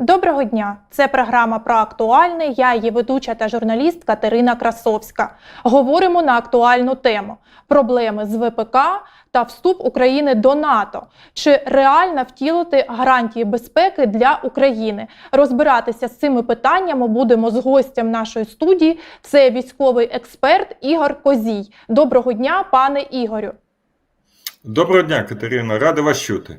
Доброго дня! Це програма про актуальне. Я її ведуча та журналіст Катерина Красовська. Говоримо на актуальну тему: проблеми з ВПК та вступ України до НАТО. Чи реально втілити гарантії безпеки для України? Розбиратися з цими питаннями будемо з гостем нашої студії. Це військовий експерт Ігор Козій. Доброго дня, пане Ігорю. Доброго дня, Катерина, радий вас чути.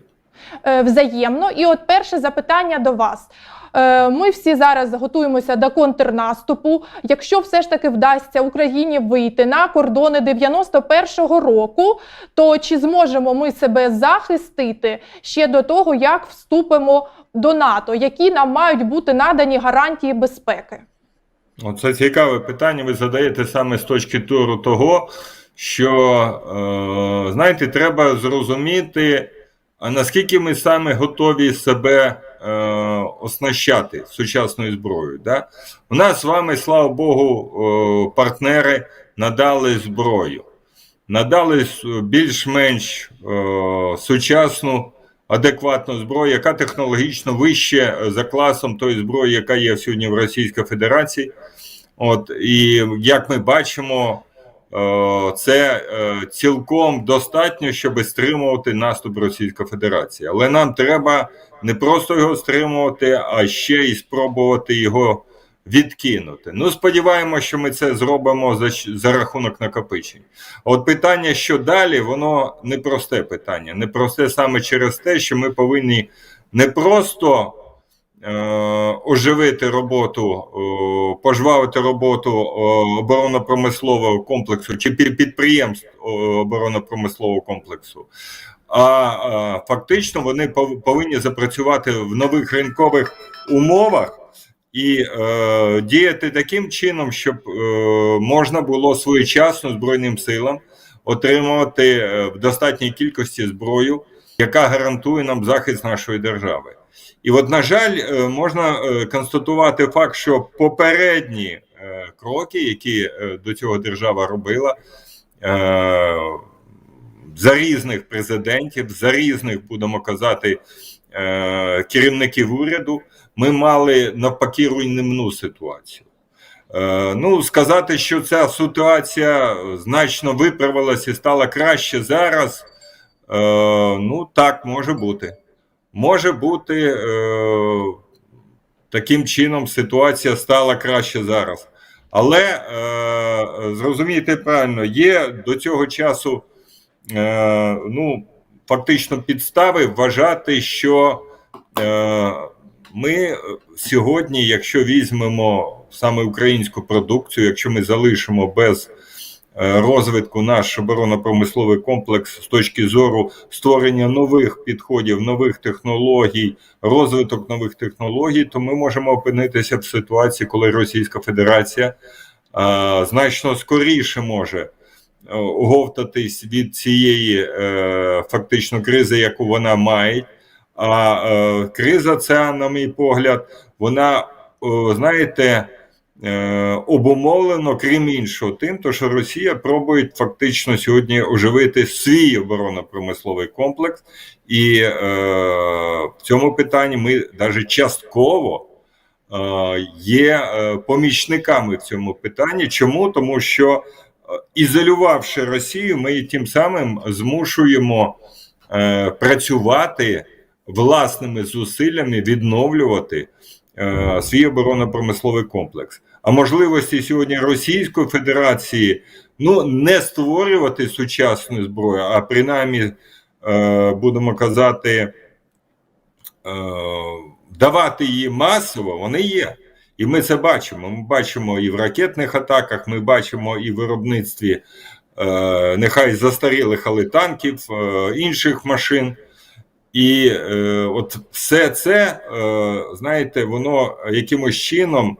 Е, взаємно. І от перше запитання до вас. Е, Ми всі зараз готуємося до контрнаступу. Якщо все ж таки вдасться Україні вийти на кордони 91-го року, то чи зможемо ми себе захистити ще до того, як вступимо до НАТО? Які нам мають бути надані гарантії безпеки? Оце цікаве питання. Ви задаєте саме з точки зору того, що е, знаєте, треба зрозуміти, а наскільки ми саме готові себе е, оснащати сучасною зброєю. Да? У нас з вами, слава Богу, е, партнери надали зброю, надали більш-менш е, сучасну. Адекватну зброю, яка технологічно вище за класом тої зброї, яка є сьогодні в Російській Федерації. От і як ми бачимо, це е, цілком достатньо, щоб стримувати наступ Російської Федерації. Але нам треба не просто його стримувати, а ще й спробувати його відкинути. Ну, сподіваємося, що ми це зробимо за, за рахунок накопичень. От питання, що далі, воно непросте питання. Непросте саме через те, що ми повинні не просто е, оживити роботу, е, пожвавити роботу е, оборонно-промислового комплексу чи підприємств е, оборонно-промислового комплексу. А е, фактично вони пов- повинні запрацювати в нових ринкових умовах і е, діяти таким чином, щоб е, можна було своєчасно Збройним силам отримувати е, в достатній кількості зброю, яка гарантує нам захист нашої держави. І от, на жаль, е, можна е, констатувати факт, що попередні е, кроки, які до цього держава робила, за різних президентів, за різних, будемо казати, керівників уряду, ми мали навпаки руйнівну ситуацію. Ну, сказати, що ця ситуація значно виправилася і стала краще зараз. Ну, так, може бути. Може бути, е, таким чином ситуація стала краще зараз. Але е, зрозумійте правильно, є до цього часу е, ну, фактично підстави вважати, що е, ми сьогодні, якщо візьмемо саме українську продукцію, якщо ми залишимо без розвитку наш оборонно-промисловий комплекс з точки зору створення нових підходів, нових технологій, розвиток нових технологій, то ми можемо опинитися в ситуації, коли Російська Федерація е, значно скоріше може е, оговтатись від цієї е, фактично кризи, яку вона має. А е, криза, ця, на мій погляд, вона, о, знаєте, е, обумовлено, крім іншого, тим, то, що Росія пробує фактично сьогодні оживити свій оборонно-промисловий комплекс, і е, в цьому питанні ми навіть частково е, є е, помічниками в цьому питанні. Чому? Тому що е, ізолювавши Росію, ми тим самим змушуємо е, працювати власними зусиллями, відновлювати е, свій оборонно-промисловий комплекс. А можливості сьогодні Російської Федерації ну не створювати сучасну зброю, а принаймні, е, будемо казати, е, давати її масово, вони є. І ми це бачимо. Ми бачимо і в ракетних атаках, ми бачимо і в виробництві е, нехай застарілих, але танків, е, інших машин. І е, от все це, е, знаєте, воно якимось чином,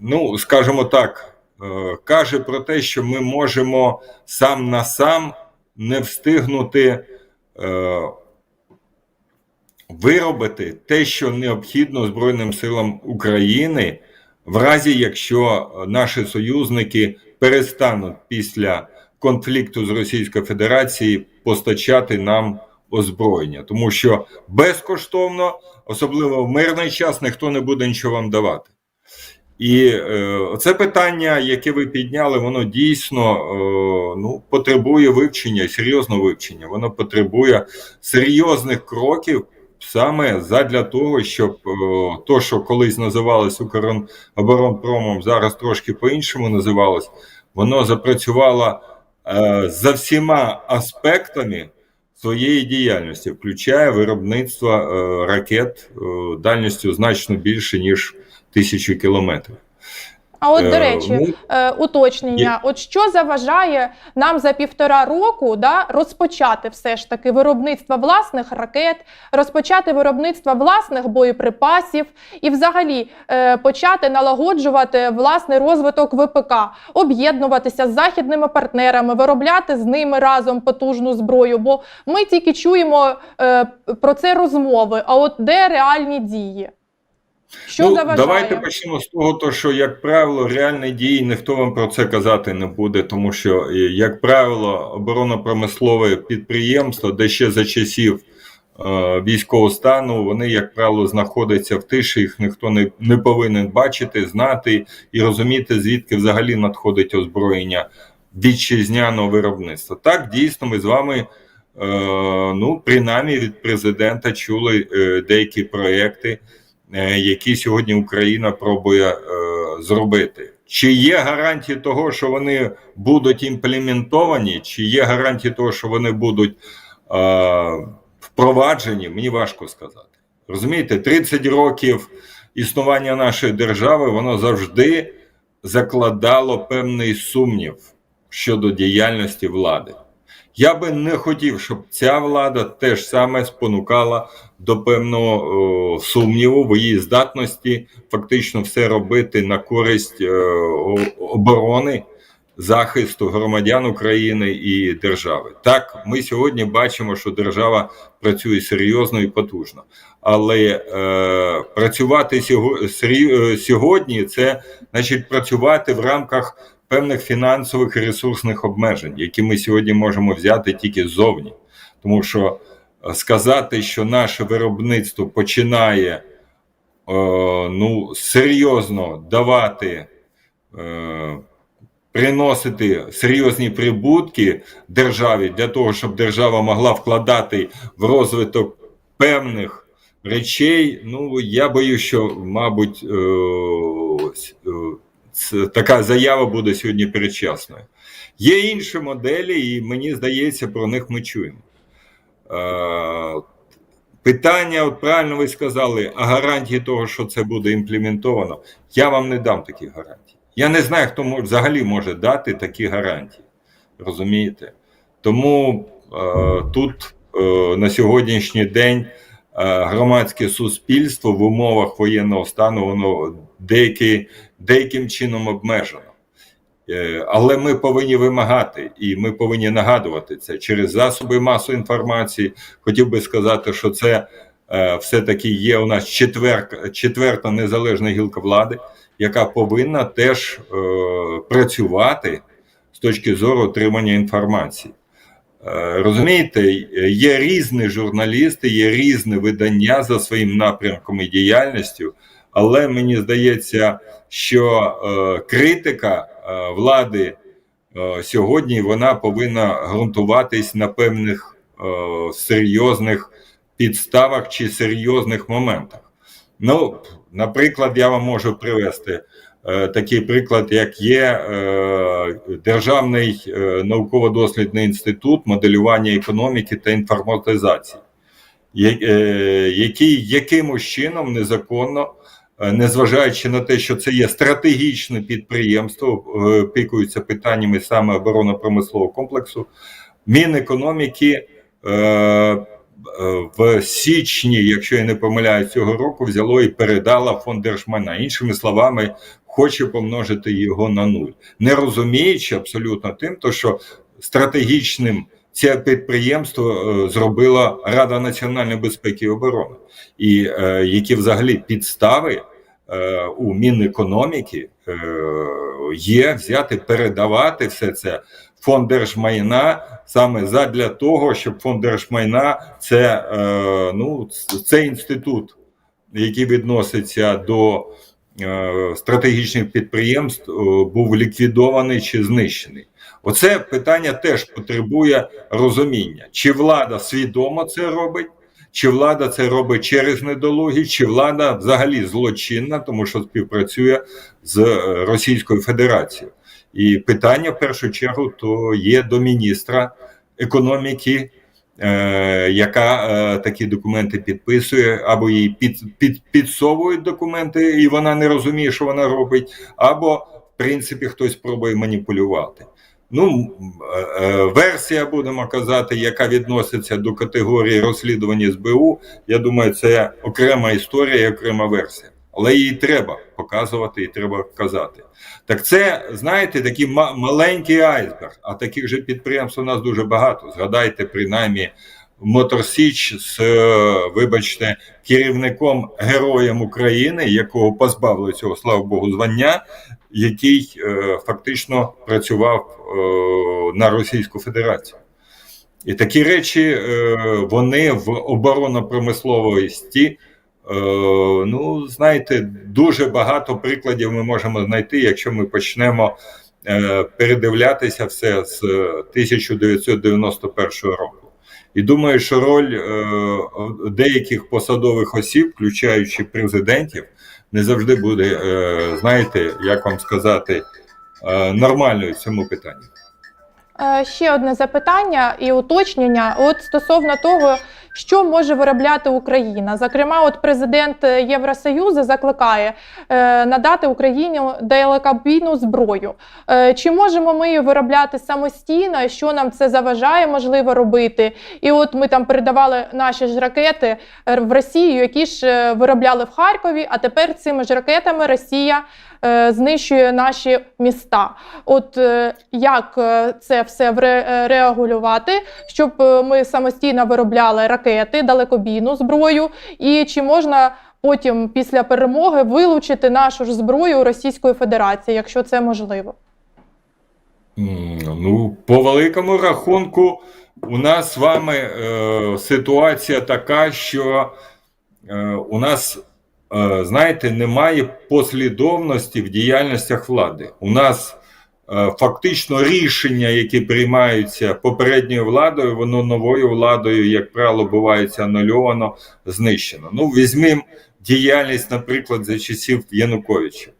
ну, скажімо так, е, каже про те, що ми можемо сам на сам не встигнути е, виробити те, що необхідно Збройним силам України, в разі якщо наші союзники перестануть після конфлікту з Російською Федерацією постачати нам озброєння, тому що безкоштовно, особливо в мирний час, ніхто не буде нічого вам давати. І е, це питання, яке ви підняли, воно дійсно е, ну, потребує вивчення, серйозного вивчення. Воно потребує серйозних кроків саме задля того, щоб е, то, що колись називалось Укроборонпромом, зараз трошки по-іншому називалось, воно запрацювало е, за всіма аспектами своєї діяльності, включає виробництво е, ракет е, дальністю значно більше, ніж тисячу кілометрів. А от, до Е, речі, ну, е, уточнення: от що заважає нам за півтора року да, розпочати все ж таки виробництво власних ракет, розпочати виробництво власних боєприпасів і, взагалі, е, почати налагоджувати власний розвиток ВПК, об'єднуватися з західними партнерами, виробляти з ними разом потужну зброю. Бо ми тільки чуємо е, про це розмови. А от де реальні дії? Що ну, заважає? Давайте почнемо з того, то, що, як правило, реальні дії ніхто вам про це казати не буде, тому що, е, як правило, оборонно-промислове підприємство, де ще за часів е, військового стану, вони, як правило, знаходяться в тиші, їх ніхто не, не повинен бачити, знати і розуміти, звідки взагалі надходить озброєння вітчизняного виробництва. Так, дійсно, ми з вами. е, Ну, принаймні від президента чули е, деякі проекти, які сьогодні Україна пробує е, зробити. Чи є гарантії того, що вони будуть імплементовані, чи є гарантії того, що вони будуть е, впроваджені, мені важко сказати. Розумієте, 30 років існування нашої держави воно завжди закладало певний сумнів щодо діяльності влади. Я би не хотів, щоб ця влада теж саме спонукала до певного о, сумніву в її здатності фактично все робити на користь е, о- оборони, захисту громадян України і держави. Так, ми сьогодні бачимо, що держава працює серйозно і потужно, але е, працювати е, сьогодні це значить працювати в рамках певних фінансових і ресурсних обмежень, які ми сьогодні можемо взяти тільки ззовні. Тому що е, сказати, що наше виробництво починає е, ну, серйозно давати, е, приносити серйозні прибутки державі для того, щоб держава могла вкладати в розвиток певних речей, ну я боюсь, що, мабуть, е, е, така заява буде сьогодні передчасною. Є інші моделі, і мені здається, про них ми чуємо. Е, Питання, от правильно ви сказали, а гарантії того, що це буде імплементовано, я вам не дам таких гарантій. Я не знаю, хто мож- взагалі може дати такі гарантії. Розумієте? Тому е, тут е, на сьогоднішній день е, громадське суспільство в умовах воєнного стану воно деякі, деяким чином обмежено. Е, Але ми повинні вимагати і ми повинні нагадувати це через засоби масової інформації. Хотів би сказати, що це все-таки є у нас четверка, четверта незалежна гілка влади, яка повинна теж е, працювати з точки зору отримання інформації. Е, Розумієте, є різні журналісти, є різні видання за своїм напрямком і діяльністю, але мені здається, що е, критика е, влади е, сьогодні вона повинна ґрунтуватись на певних е, серйозних підставах чи серйозних моментах. Ну, наприклад, я вам можу привести е, такий приклад, як є е, Державний е, науково-дослідний інститут моделювання економіки та інформатизації, я- е, який якимось чином незаконно, е, незважаючи на те, що це є стратегічне підприємство, е, питаннями саме оборонно-промислового комплексу, Мінекономіки. е, В січні, якщо я не помиляюсь, цього року взяло і передало фонд держмайна. Іншими словами, хоче помножити його на нуль, не розуміючи абсолютно тим, то що стратегічним це підприємство е, зробила Рада національної безпеки і оборони, і е, які взагалі підстави е, у Мінекономіки е, є взяти, передавати все це фонд держмайна саме задля того, щоб фонд держмайна це, е, ну, це інститут, який відноситься до е, стратегічних підприємств, е, був ліквідований чи знищений. Оце питання теж потребує розуміння, чи влада свідомо це робить. Чи влада це робить через недолугість, чи влада взагалі злочинна, тому що співпрацює з е, Російською Федерацією. І питання в першу чергу то є до міністра економіки, е, яка е, такі документи підписує, або їй під, під, підсовують документи, і вона не розуміє, що вона робить, або в принципі хтось пробує маніпулювати. Ну, е, е, версія, будемо казати, яка відноситься до категорії розслідування СБУ, я думаю, це окрема історія і окрема версія. Але її треба показувати і треба казати. Так це, знаєте, такий маленький айсберг, а таких же підприємств у нас дуже багато. Згадайте, принаймні, Моторсіч з, е, вибачте, керівником героєм України, якого позбавили цього, слава Богу, звання, який е, фактично працював е, на Російську Федерацію. І такі речі е, вони в оборонно-промисловості. Е, ну, знаєте, дуже багато прикладів ми можемо знайти, якщо ми почнемо е, передивлятися все з 1991 року. І думаю, що роль е, деяких посадових осіб, включаючи президентів, не завжди буде, е, знаєте, як вам сказати, е, нормальною в цьому питанні. Е, Ще одне запитання і уточнення. От стосовно того, що може виробляти Україна. Зокрема, от президент Євросоюзу закликає е, надати Україні далекобійну зброю. Е, чи можемо ми її виробляти самостійно? Що нам це заважає, можливо, робити? І от ми там передавали наші ж ракети е, в Росію, які ж е, виробляли в Харкові. А тепер цими ж ракетами Росія е, знищує наші міста. От е, як е, це все е, регулювати, щоб е, ми самостійно виробляли ракети, далекобійну зброю, і чи можна потім після перемоги вилучити нашу ж зброю Російської Федерації, якщо це можливо? Ну, по великому рахунку, у нас з вами е, ситуація така, що е, у нас, е, знаєте, немає послідовності в діяльностях влади. У нас е, фактично рішення, які приймаються попередньою владою, воно новою владою, як правило, бувається анульовано, знищено. Ну, візьмемо діяльність, наприклад, за часів Януковича.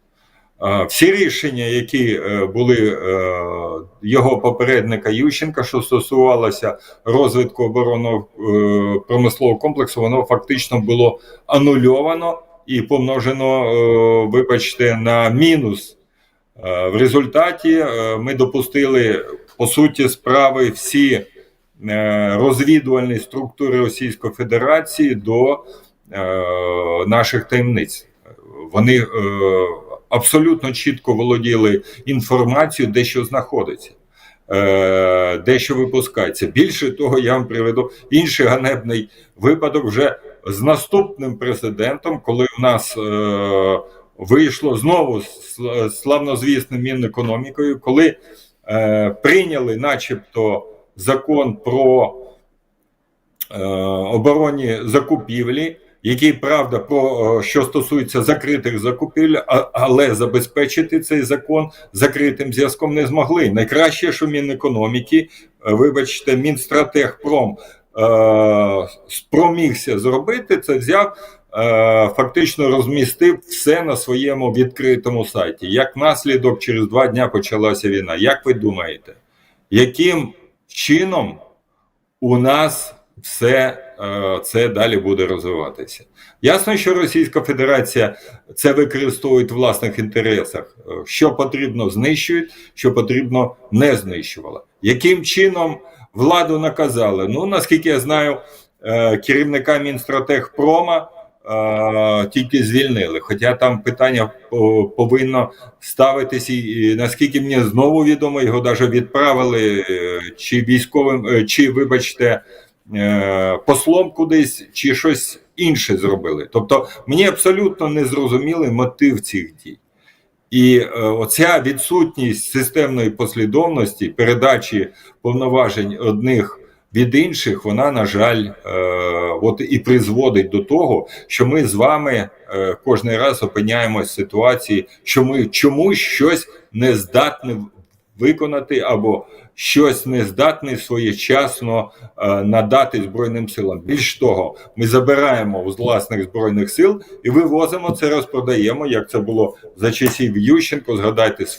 Е, Всі рішення, які е, були е, його попередника Ющенка, що стосувалося розвитку оборонного е, промислового комплексу, воно фактично було анульовано і помножено, е, вибачте, на мінус. Е, В результаті е, ми допустили по суті справи всі розвідувальні структури Російської Федерації до наших таємниць. Вони абсолютно чітко володіли інформацією, де що знаходиться, е, де що випускається. Більше того, я вам приведу інший ганебний випадок вже з наступним президентом, коли в нас е, вийшло знову славнозвісним Мінекономікою, коли е, прийняли, начебто, закон про е, оборонні закупівлі, який правда про е, що стосується закритих закупівель, але забезпечити цей закон закритим зв'язком не змогли. Найкраще, що Мінекономіки, е, вибачте, Мінстратегпром е, спромігся зробити, це взяв. е, Фактично розмістив все на своєму відкритому сайті. Як наслідок, через два дня почалася війна. Як ви думаєте, яким чином у нас все е, це далі буде розвиватися. Ясно, що Російська Федерація це використовує в власних інтересах. Е, Що потрібно знищують, що потрібно не знищувала. Яким чином владу наказали? Ну, наскільки я знаю, е, керівника Мінстратегпрома е, тільки звільнили. Хоча там питання повинно ставитися, і наскільки мені знову відомо, його навіть відправили е, чи військовим, е, чи, вибачте, е, послом кудись, чи щось інше зробили. Тобто мені абсолютно не зрозумілий мотив цих дій. І е, оця відсутність системної послідовності передачі повноважень одних від інших, вона, на жаль, е, от і призводить до того, що ми з вами кожний кожен раз опиняємось в ситуації, що ми чомусь щось не здатні виконати або щось не здатні своєчасно е, надати Збройним силам. Більш того, ми забираємо з власних збройних сил і вивозимо це, розпродаємо, як це було за часів Ющенко, згадайте з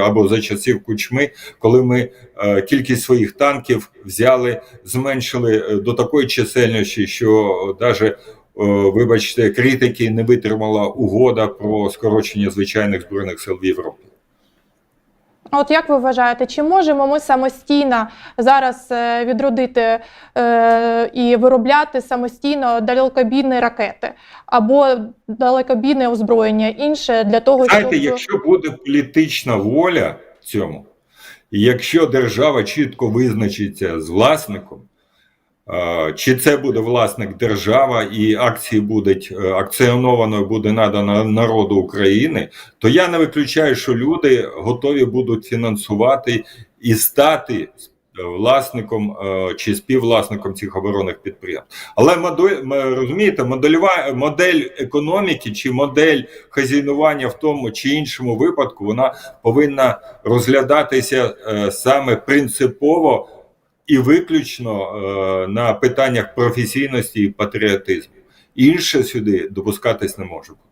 або за часів Кучми, коли ми е, кількість своїх танків взяли, зменшили е, до такої чисельності, що навіть Вибачте, критики не витримала угода про скорочення звичайних збройних сил в Європі. От як ви вважаєте, чи можемо ми самостійно зараз е, відродити е, і виробляти самостійно далекобійні ракети? Або далекобійне озброєння інше для того, Знаєте, щоб якщо буде політична воля в цьому, і якщо держава чітко визначиться з власником, чи це буде власник держава і акції будуть е, акціонованою буде надано народу України, то я не виключаю, що люди готові будуть фінансувати і стати власником е, чи співвласником цих оборонних підприємств. Але модель, розумієте, модельова, модель економіки чи модель хазяйнування в тому чи іншому випадку вона повинна розглядатися е, саме принципово і виключно е, на питаннях професійності і патріотизму. Інше сюди допускатись не може бути.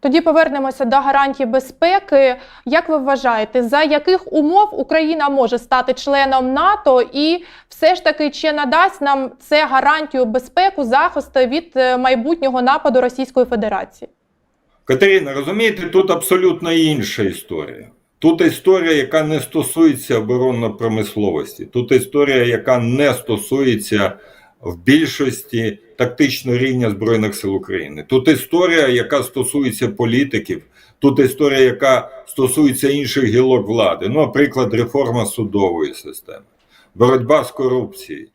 тоді повернемося до гарантій безпеки. Як ви вважаєте, за яких умов Україна може стати членом НАТО, і все ж таки чи надасть нам це гарантію безпеку захисту від е, майбутнього нападу Російської Федерації? Катерина, розумієте, тут абсолютно інша історія. Тут історія, яка не стосується оборонної промисловості, тут історія, яка не стосується в більшості тактичного рівня Збройних сил України. Тут історія, яка стосується політиків, тут історія, яка стосується інших гілок влади. Ну, наприклад, реформа судової системи, боротьба з корупцією,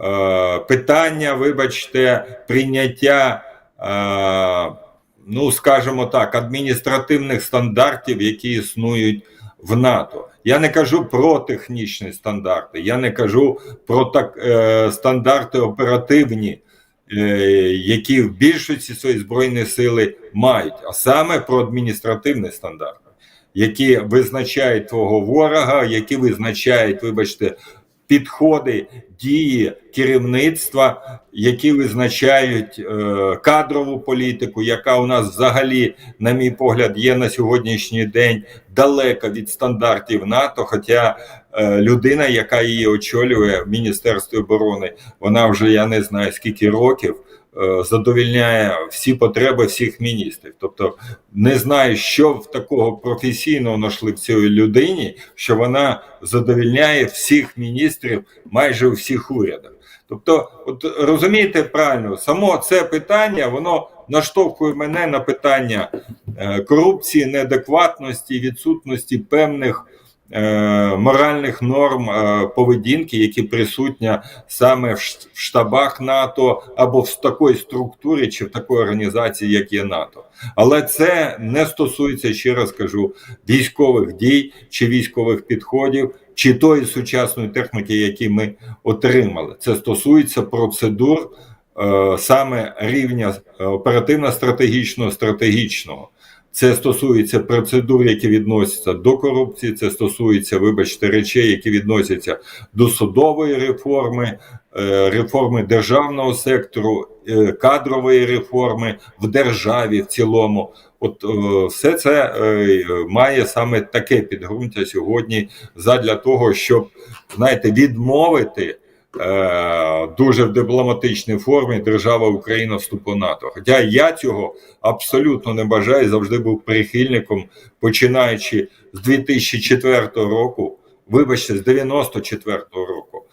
е, питання, вибачте, прийняття. Ну скажімо так, адміністративних стандартів, які існують в НАТО. Я не кажу про технічні стандарти, я не кажу про так е, стандарти оперативні, е, які в більшості свої збройні сили мають, а саме про адміністративні стандарти, які визначають твого ворога, які визначають, вибачте, підходи дії керівництва, які визначають е, кадрову політику, яка у нас взагалі, на мій погляд, є на сьогоднішній день далека від стандартів НАТО. Хоча е, людина, яка її очолює в Міністерстві оборони, вона вже я не знаю скільки років. Е, Задовільняє всі потреби всіх міністрів, тобто не знаю, що в такого професійного знайшли в цій людині, що вона задовільняє всіх міністрів майже у всіх урядах. Тобто, от розумієте правильно, само це питання воно наштовхує мене на питання е, корупції, неадекватності, відсутності певних моральних норм е, поведінки, які присутня саме в штабах НАТО або в такій структурі чи в такій організації, як є НАТО. Але це не стосується, ще раз кажу, військових дій чи військових підходів, чи тої сучасної техніки, які ми отримали. Це стосується процедур е, саме рівня е, оперативно-стратегічного стратегічного. Це стосується процедур, які відносяться до корупції, це стосується, вибачте, речей, які відносяться до судової реформи, е, реформи державного сектору, е, кадрової реформи в державі в цілому. От е, все це має саме таке підґрунтя сьогодні задля того, щоб знаєте, відмовити дуже в дипломатичній формі держава Україна вступу НАТО. Хоча я цього абсолютно не бажаю, завжди був прихильником, починаючи з 2004 року, вибачте, з 94 року.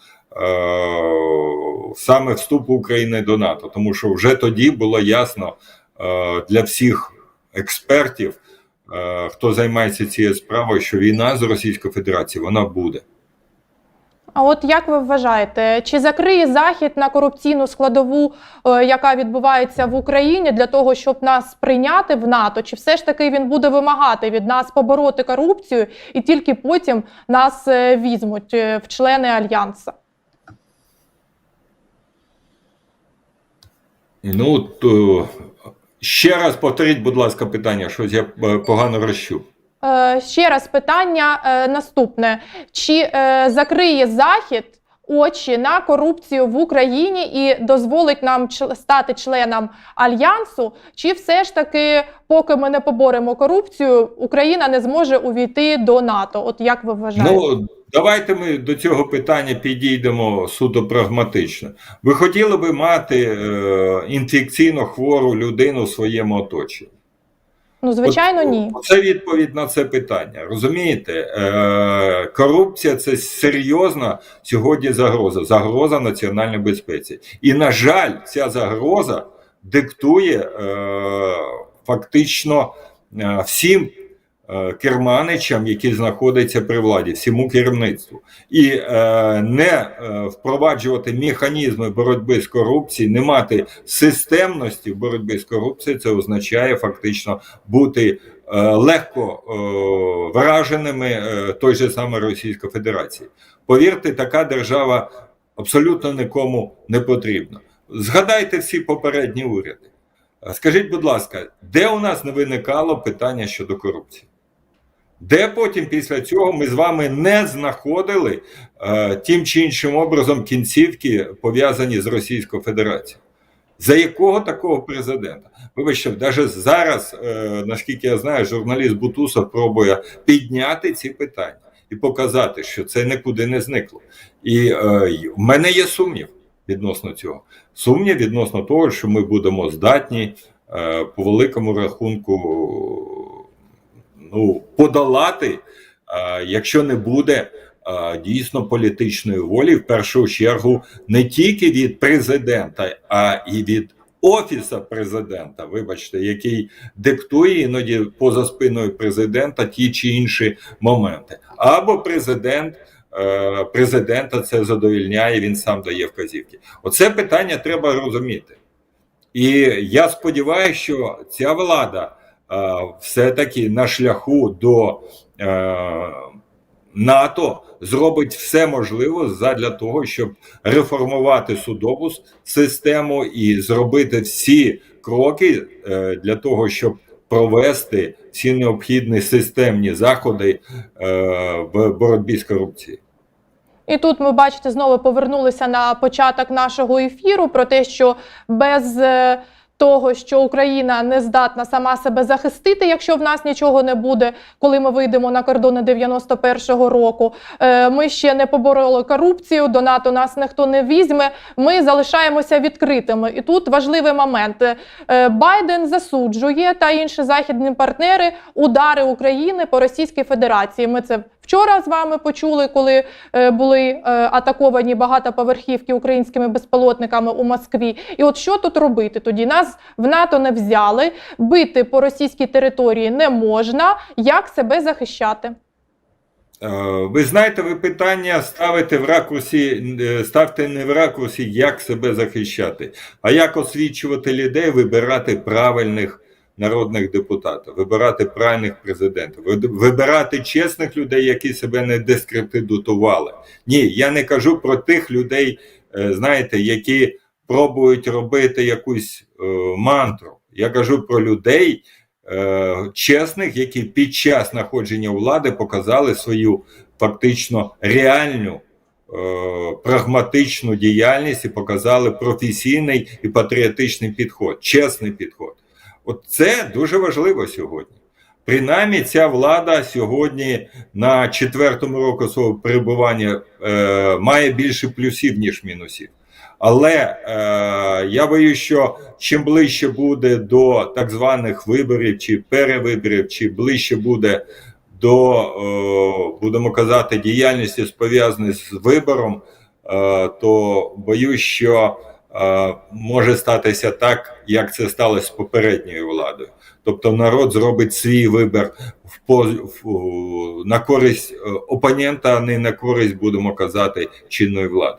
е, Саме вступу України до НАТО, тому що вже тоді було ясно е, для всіх експертів, е, хто займається цією справою, що війна з Російською Федерацією вона буде. А от як ви вважаєте, чи закриє захід на корупційну складову, е, яка відбувається в Україні, для того, щоб нас прийняти в НАТО, чи все ж таки він буде вимагати від нас побороти корупцію і тільки потім нас е, візьмуть е, в члени альянсу? Ну, то ще раз повторіть, будь ласка, питання, щось я погано розчув. Е, ще раз питання е, наступне: чи е, закриє захід очі на корупцію в Україні і дозволить нам стати членом альянсу? Чи все ж таки, поки ми не поборемо корупцію, Україна не зможе увійти до НАТО? От як ви вважаєте? Ну, давайте ми до цього питання підійдемо суто прагматично. Ви хотіли би мати е, інфекційно хвору людину в своєму оточенні? Ну, звичайно, От, ні. Це відповідь на це питання. Розумієте, е, корупція це серйозна сьогодні загроза, загроза національної безпеці. І, на жаль, ця загроза диктує е, фактично е, всім керманичам, які знаходяться при владі, всьому керівництву. І е, не е, впроваджувати механізми боротьби з корупцією, не мати системності в боротьбі з корупцією, це означає фактично бути е, легко е, враженими е, той же саме Російської Федерації. Повірте, така держава абсолютно нікому не потрібна. Згадайте всі попередні уряди. Е, Скажіть, будь ласка, де у нас не виникало питання щодо корупції? Де потім після цього ми з вами не знаходили е, тим чи іншим образом кінцівки пов'язані з Російською Федерацією? За якого такого президента? Вибачте, навіть зараз, е, наскільки я знаю, журналіст Бутусов пробує підняти ці питання і показати, що це нікуди не зникло. І е, в мене є сумнів відносно цього. Сумнів відносно того, що ми будемо здатні е, по великому рахунку ну, подолати, якщо не буде дійсно політичної волі, в першу чергу, не тільки від президента, а і від офіса президента, вибачте, який диктує іноді поза спиною президента ті чи інші моменти. Або президент. е, Президента це задовільняє, він сам дає вказівки. Оце питання треба розуміти. І я сподіваюся, що ця влада все-таки на шляху до е, НАТО зробить все можливе задля того, щоб реформувати судову систему і зробити всі кроки е, для того, щоб провести всі необхідні системні заходи е, в боротьбі з корупцією. І тут ми бачите, знову повернулися на початок нашого ефіру про те, що без того, що Україна не здатна сама себе захистити, якщо в нас нічого не буде, коли ми вийдемо на кордони 91-го року. е, Ми ще не побороли корупцію, до НАТО нас ніхто не візьме. Ми залишаємося відкритими. І тут важливий момент: Е, Байден засуджує та інші західні партнери удари України по Російській Федерації. Ми це вчора з вами почули, коли е, були е, атаковані багатоповерхівки українськими безпілотниками у Москві. І от що тут робити? Тоді нас в НАТО не взяли, бити по російській території не можна. Як себе захищати? Е, Ви знаєте, ви питання ставите в ракурсі, е, ставте не в ракурсі, як себе захищати, а як освічувати людей, вибирати правильних народних депутатів, вибирати правильних президентів, вибирати чесних людей, які себе не дискредитували. Ні, я не кажу про тих людей, е, знаєте, які пробують робити якусь е, мантру. Я кажу про людей, е, чесних, які під час знаходження влади показали свою фактично реальну е, прагматичну діяльність і показали професійний і патріотичний підход, чесний підход. От це дуже важливо сьогодні. Принаймні, ця влада сьогодні на четвертому року свого перебування е, має більше плюсів, ніж мінусів. Але е, я боюсь, що чим ближче буде до так званих виборів чи перевиборів, чи ближче буде до, е, будемо казати, діяльності пов'язаної з вибором, е, то боюсь, що може статися так, як це сталося з попередньою владою. Тобто народ зробить свій вибір в, поз- на користь е, опонента, а не на користь, будемо казати, чинної влади.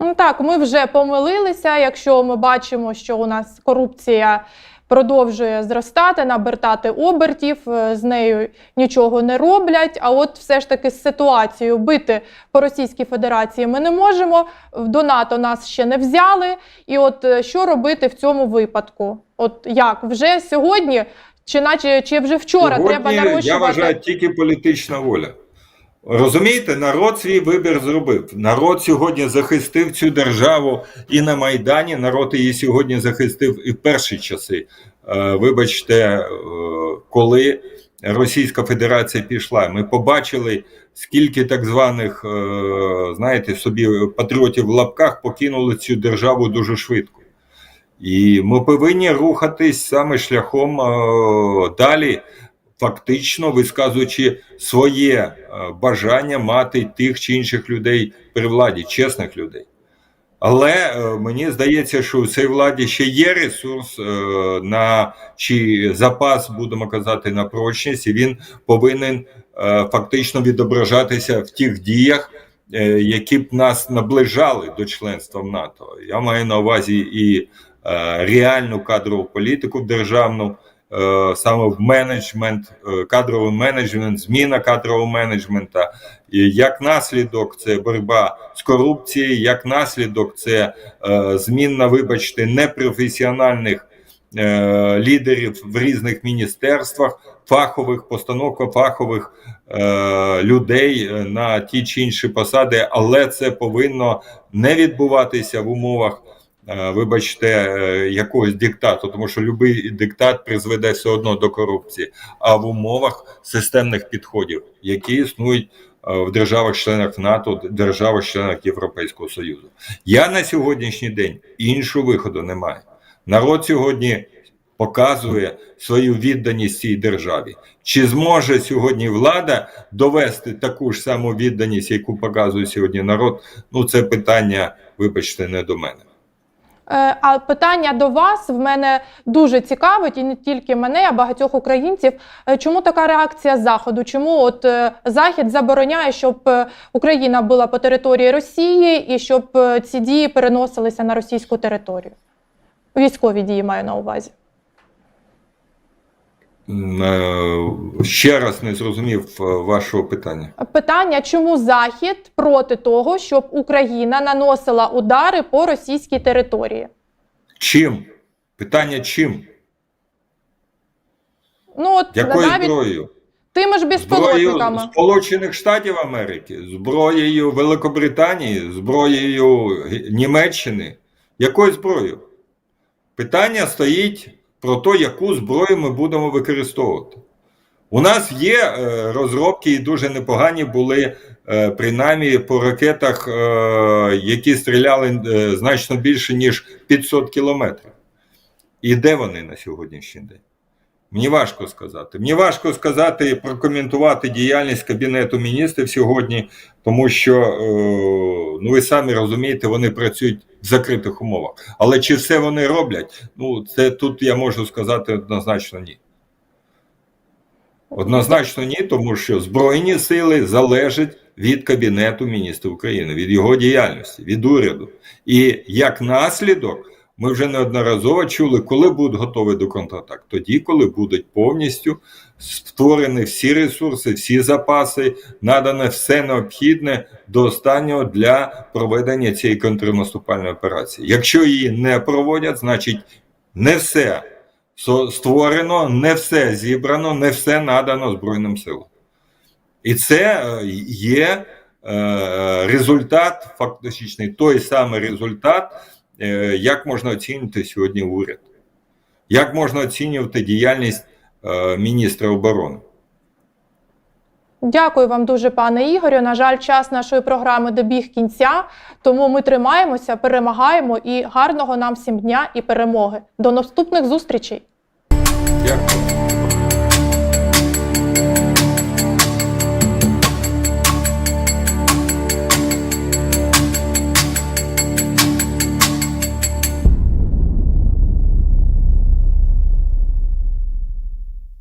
Ну так, ми вже помилилися. Якщо ми бачимо, що у нас корупція продовжує зростати, набертати обертів, е, з нею нічого не роблять. А от все ж таки з ситуацією бити по Російській Федерації ми не можемо. До НАТО нас ще не взяли. І от е, що робити в цьому випадку? От як вже сьогодні, чи наче чи вже вчора Сьогодні, треба я нарощувати? вважаю тільки політична воля. Розумієте, народ свій вибір зробив. Народ сьогодні захистив цю державу і на Майдані. Народ її сьогодні захистив і в перші часи. Е, Вибачте, е, коли Російська Федерація пішла, ми побачили, скільки так званих, е, знаєте, собі патріотів в лапках покинули цю державу дуже швидко. І ми повинні рухатись саме шляхом далі, фактично висказуючи своє е, бажання мати тих чи інших людей при владі, чесних людей. Але е, мені здається, що у цій владі ще є ресурс е, на чи запас, будемо казати, на прочність, і він повинен фактично відображатися в тих діях, які б нас наближали до членства в НАТО. Я маю на увазі і реальну кадрову політику державну, саме в менеджмент, е, кадровий менеджмент, зміна кадрового менеджмента. І як наслідок, це боротьба з корупцією, як наслідок, це е, зміна, вибачте, непрофесіональних е, лідерів в різних міністерствах, фахових постановка фахових е, людей е, на ті чи інші посади, але це повинно не відбуватися в умовах. Е, Вибачте, е, якогось диктату, тому що будь-який диктат призведе все одно до корупції, а в умовах системних підходів, які існують е, в державах-членах НАТО, державах-членах Європейського Союзу. Я на сьогоднішній день іншого виходу не маю. Народ сьогодні показує свою відданість цій державі. Чи зможе сьогодні влада довести таку ж саму відданість, яку показує сьогодні народ? Ну, це питання, вибачте, не до мене. Е, А питання до вас в мене дуже цікавить, і не тільки мене, а багатьох українців. Е, Чому така реакція Заходу? Чому от е, Захід забороняє, щоб Україна була по території Росії і щоб ці дії переносилися на російську територію? Військові дії маю на увазі. Е, Ще раз не зрозумів е, вашого питання. Питання, чому Захід проти того, щоб Україна наносила удари по російській території? Чим? Питання чим? Ну от Якою навіть зброєю? тими ж Зброєю безпілотниками. Сполучених Штатів Америки, зброєю Великобританії, зброєю Німеччини. Якою зброєю? Питання стоїть про те, яку зброю ми будемо використовувати. У нас є е, розробки, і дуже непогані були, е, принаймні по ракетах, е, які стріляли значно більше, ніж 500 кілометрів. І де вони на сьогоднішній день? Мені важко сказати. Мені важко сказати, і прокоментувати діяльність Кабінету міністрів сьогодні, тому що, е, ну ви самі розумієте, вони працюють в закритих умовах. Але чи все вони роблять? Ну, це тут я можу сказати однозначно ні. Однозначно ні, тому що Збройні сили залежать від Кабінету міністрів України, від його діяльності, від уряду. І як наслідок, ми вже неодноразово чули, коли будуть готові до контратак. Тоді, коли будуть повністю створені всі ресурси, всі запаси, надане все необхідне до останнього для проведення цієї контрнаступальної операції. Якщо її не проводять, значить не все створено, не все зібрано, не все надано Збройним силам. І це е, є е, результат, фактичний той самий результат, як можна оцінити сьогодні уряд, як можна оцінювати діяльність е, міністра оборони. Дякую вам дуже, пане Ігорю. На жаль, час нашої програми добіг кінця, тому ми тримаємося, перемагаємо і гарного нам всім дня і перемоги. До наступних зустрічей! Дякую.